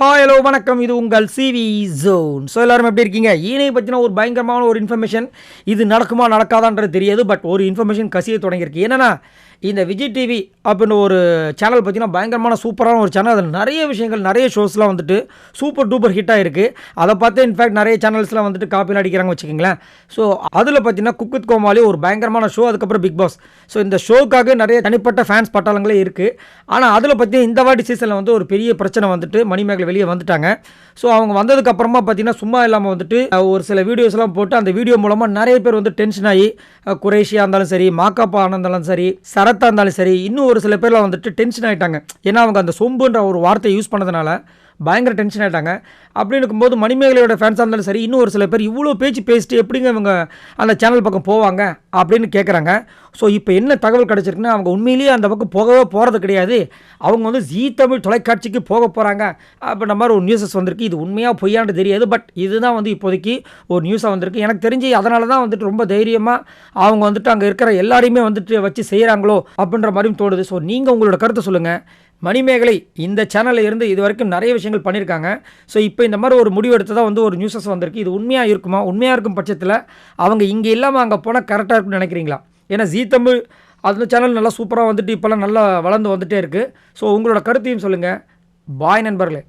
Hi hello வணக்கம். இது உங்கள் சிவி ஜோன் ஸோ எல்லாரும் எப்படி இருக்கீங்க? ஈனை பற்றின ஒரு பயங்கரமான ஒரு இன்ஃபர்மேஷன் இது நடக்குமா நடக்காதான்றது தெரியாது பட் ஒரு இன்ஃபர்மேஷன் கசிய தொடங்கியிருக்கு. என்னென்னா இந்த விஜய் டிவி அப்படின்னு ஒரு சேனல் பார்த்தீங்கன்னா பயங்கரமான சூப்பரான ஒரு சேனல் அதில் நிறைய விஷயங்கள் நிறைய ஷோஸ்லாம் வந்துட்டு சூப்பர் டூப்பர் ஹிட் இருக்குது அதை பார்த்து இன்ஃபேக்ட் நிறைய சேனல்ஸ்லாம் வந்துட்டு காப்பியில் அடிக்கிறாங்க வச்சுக்கோங்களேன். ஸோ அதில் பார்த்தீங்கன்னா குக்குத் கோமாளி ஒரு பயங்கரமான ஷோ அதுக்கப்புறம் பிக் பாஸ் ஸோ இந்த ஷோக்காக நிறைய தனிப்பட்ட ஃபேன்ஸ் பட்டாளங்களே இருக்குது ஆனால் அதில் பார்த்தீங்கன்னா இந்த வாட்டி சீசனில் வந்து ஒரு பெரிய பிரச்சனை வந்துட்டு மணிமேகலை வெளியே வந்துட்டாங்க. ஸோ அவங்க வந்ததுக்கப்புறமா பார்த்தீங்கன்னா சும்மா இல்லாமல் வந்துட்டு ஒரு சில வீடியோஸ்லாம் போட்டு அந்த வீடியோ மூலமாக நிறைய பேர் வந்து டென்ஷன் ஆகி குரேஷியாக இருந்தாலும் சரி மாக்காப்பா இருந்தாலும் சரி சரத்தாக இருந்தாலும் சரி இன்னும் ஒரு சில பேர்லாம் வந்துட்டு டென்ஷன் ஆகிட்டாங்க ஏன்னா அவங்க அந்த சொம்புன்ற ஒரு வார்த்தையை யூஸ் பண்ணதுனால பயங்கர டென்ஷன் ஆகிட்டாங்க அப்படின்னு இருக்கும்போது மணிமேகலையோட ஃபேன்ஸாக இருந்தாலும் சரி இன்னும் ஒரு சில பேர் இவ்வளோ பேச்சு பேசிட்டு எப்படிங்க இவங்க அந்த சேனல் பக்கம் போவாங்க அப்படின்னு கேட்குறாங்க ஸோ இப்போ என்ன தகவல் கிடச்சிருக்குன்னா அவங்க உண்மையிலேயே அந்த பக்கம் போகவே போகிறது கிடையாது. அவங்க வந்து ஜீ தமிழ் தொலைக்காட்சிக்கு போக போகிறாங்க அப்படின்ற மாதிரி ஒரு நியூஸஸ் வந்திருக்கு. இது உண்மையாக பொய்யான்னு தெரியாது. பட் இதுதான் வந்து இப்போதைக்கு ஒரு நியூஸாக வந்திருக்கு. எனக்கு தெரிஞ்சு அதனால தான் வந்துட்டு ரொம்ப தைரியமாக அவங்க வந்துட்டு அங்கே இருக்கிற எல்லாரையுமே வந்துட்டு வச்சு செய்கிறாங்களோ அப்படின்ற மாதிரியும் தோணுது. ஸோ நீங்கள் உங்களோட கருத்தை சொல்லுங்கள் மணிமேகலை இந்த சேனலில் இருந்து இது வரைக்கும் நிறைய விஷயங்கள் பண்ணியிருக்காங்க ஸோ இப்போ இந்த மாதிரி ஒரு முடிவு தான் வந்து ஒரு நியூஸஸ் வந்திருக்கு. இது உண்மையாக இருக்குமா? உண்மையாக இருக்கும் பட்சத்தில் அவங்க இங்கே இல்லாமல் அங்கே போனால் கரெக்டாக இருக்கும்னு நினைக்கிறீங்களா? ஏன்னா ஜீ தமிழ் அந்த சேனல் நல்லா சூப்பராக வந்துட்டு இப்போல்லாம் நல்லா வளர்ந்து வந்துகிட்டே இருக்குது ஸோ உங்களோட கருத்தையும் சொல்லுங்கள் பாய் நண்பர்களே.